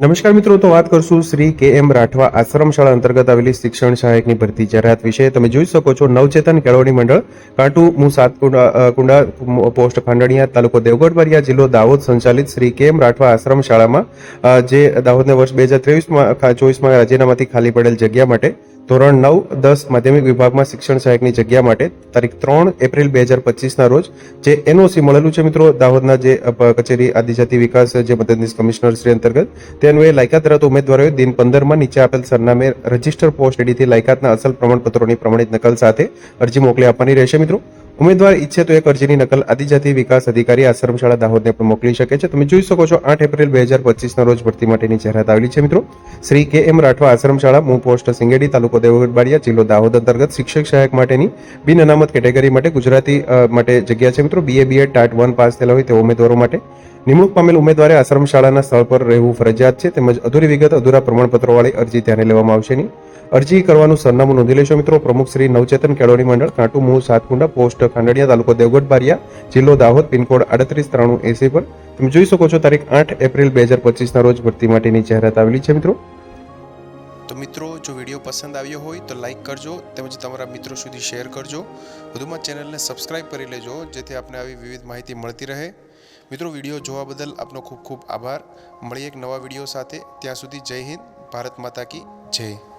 નમસ્કાર મિત્રો, તો વાત કરશું શ્રી કે એમ રાઠવા આશ્રમ શાળા અંતર્ગત આવેલી શિક્ષણ સહાયકની ભરતી જાહેરાત વિશે. તમે જોઈ શકો છો, નવચેતન કેળવણી મંડળ, કાંટુ, મુ સાત કુંડા પોસ્ટ ખાંડણીયા, તાલુકો દેવગઢ બરિયા જિલ્લો દાહોદ સંચાલિત શ્રી કે એમ રાઠવા આશ્રમ શાળામાં જે દાહોદને વર્ષ બે હજાર ત્રેવીસમાં ચોવીસમાં રાજ્યનામાંથી ખાલી પડેલ જગ્યા માટે ધોરણ નવ દસ માધ્યમિક વિભાગમાં શિક્ષણ સહાયકની જગ્યા માટે તારીખ ત્રણ એપ્રિલ બે હજાર પચીસના રોજ જે એનઓસી મળેલું છે મિત્રો, દાહોદના જે કચેરી આદિજાતિ વિકાસ જે મદદનીશ કમિશનર શ્રી અંતર્ગત તે અન્વયે લાયકાત ધરાવતા ઉમેદવારોએ દિન પંદરમાં નીચે આપેલ સરનામે રજિસ્ટર પોસ્ટ એડીથી લાયકાતના અસલ પ્રમાણપત્રોની પ્રમાણિત નકલ સાથે અરજી મોકલી આપવાની રહેશે મિત્રો. ઉમેદવાર ઈચ્છે તો એક અરજીની નકલ આદિજાતિ વિકાસ અધિકારી આશ્રમશાળા દાહોદને પણ મોકલી શકે છે. તમે જોઈ શકો છો, આઠ એપ્રિલ બે હજાર પચીસના રોજ ભરતી માટેની જાહેરાત આવેલી છે મિત્રો. શ્રી કે એમ રાઠવા આશ્રમશાળા મૂ પોસ્ટ સિંગેડી તાલુકો દેવગઢબાડિયા જિલ્લો દાહોદ અંતર્ગત શિક્ષક સહાયક માટેની બિન અનામત કેટેગરી માટે ગુજરાતી માટે જગ્યા છે મિત્રો. BA BEd TAT one pass થયેલા હોય તેવા ઉમેદવારો માટે નિમણૂક પામેલ ઉમેદવારે આશ્રમશાળાના સ્થળ પર રહેવું ફરજિયાત છે. તેમજ અધૂરી વિગત, અધૂરા પ્રમાણપત્રોવાળી અરજી ધ્યાને લેવામાં આવશે નહીં. અરજી કરવાનું સરનામું નોંધી લેશો મિત્રો. પ્રમુખ શ્રી નવચેતન કેળવણી મંડળ, કાંટુ મૂળ સાતકુંડા, પોસ્ટ ખાંડડિયા તાલુકો દેવગઢ, બારિયા, જિલ્લો દાહોદ, પિનકોડ આડત્રીસ ત્રાણું એસી પર. તમે જોઈ શકો છો તારીખ આઠ એપ્રિલ બે હજાર પચીસના રોજ ભરતી માટેની જાહેરાત આવેલી છે, મિત્રો. તો મિત્રો, જો વીડિયો પસંદ આવ્યો હોય તો લાઇક કરજો તેમજ તમારા મિત્રો સુધી શેર કરજો. વધુમાં ચેનલને સબસ્ક્રાઇબ કરી લેજો, જેથી આપને આવી વિવિધ માહિતી મળતી રહે. મિત્રો, વીડિયો જોવા બદલ આપનો ખૂબ ખૂબ આભાર. મળીએ એક નવા વીડિયો સાથે. ત્યાં સુધી જય હિન્દ, ભારત માતા કી જય.